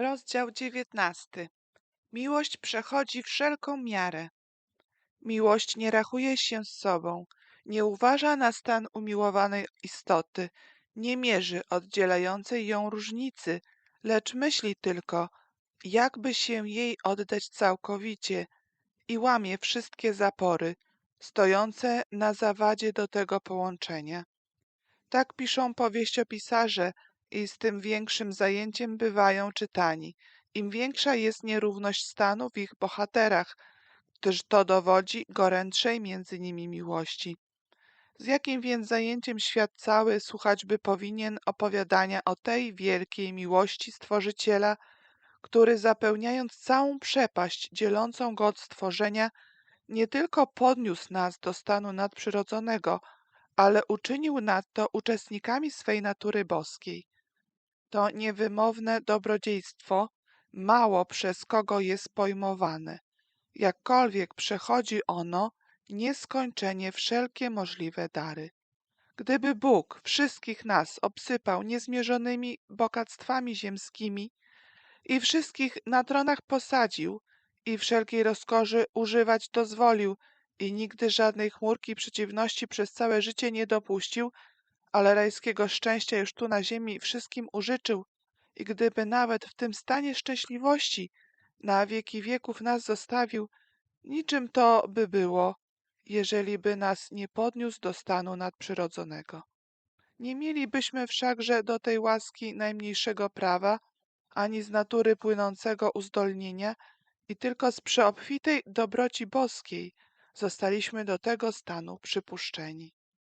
Rozdział dziewiętnasty. Miłość przechodzi wszelką miarę. Miłość nie rachuje się z sobą, nie uważa na stan umiłowanej istoty, nie mierzy oddzielającej ją różnicy, lecz myśli tylko, jakby się jej oddać całkowicie i łamie wszystkie zapory stojące na zawadzie do tego połączenia. Tak piszą powieściopisarze i z tym większym zajęciem bywają czytani. Im większa jest nierówność stanu w ich bohaterach, gdyż to dowodzi gorętszej między nimi miłości. Z jakim więc zajęciem świat cały słuchać by powinien opowiadania o tej wielkiej miłości Stworzyciela, który zapełniając całą przepaść dzielącą go od stworzenia, nie tylko podniósł nas do stanu nadprzyrodzonego, ale uczynił nadto uczestnikami swej natury boskiej. To niewymowne dobrodziejstwo mało przez kogo jest pojmowane, jakkolwiek przechodzi ono nieskończenie wszelkie możliwe dary. Gdyby Bóg wszystkich nas obsypał niezmierzonymi bogactwami ziemskimi i wszystkich na tronach posadził i wszelkiej rozkoszy używać dozwolił i nigdy żadnej chmurki przeciwności przez całe życie nie dopuścił, ale rajskiego szczęścia już tu na ziemi wszystkim użyczył i gdyby nawet w tym stanie szczęśliwości na wieki wieków nas zostawił, niczym to by było, jeżeli by nas nie podniósł do stanu nadprzyrodzonego. Nie mielibyśmy wszakże do tej łaski najmniejszego prawa, ani z natury płynącego uzdolnienia i tylko z przeobfitej dobroci boskiej zostaliśmy do tego stanu przypuszczeni.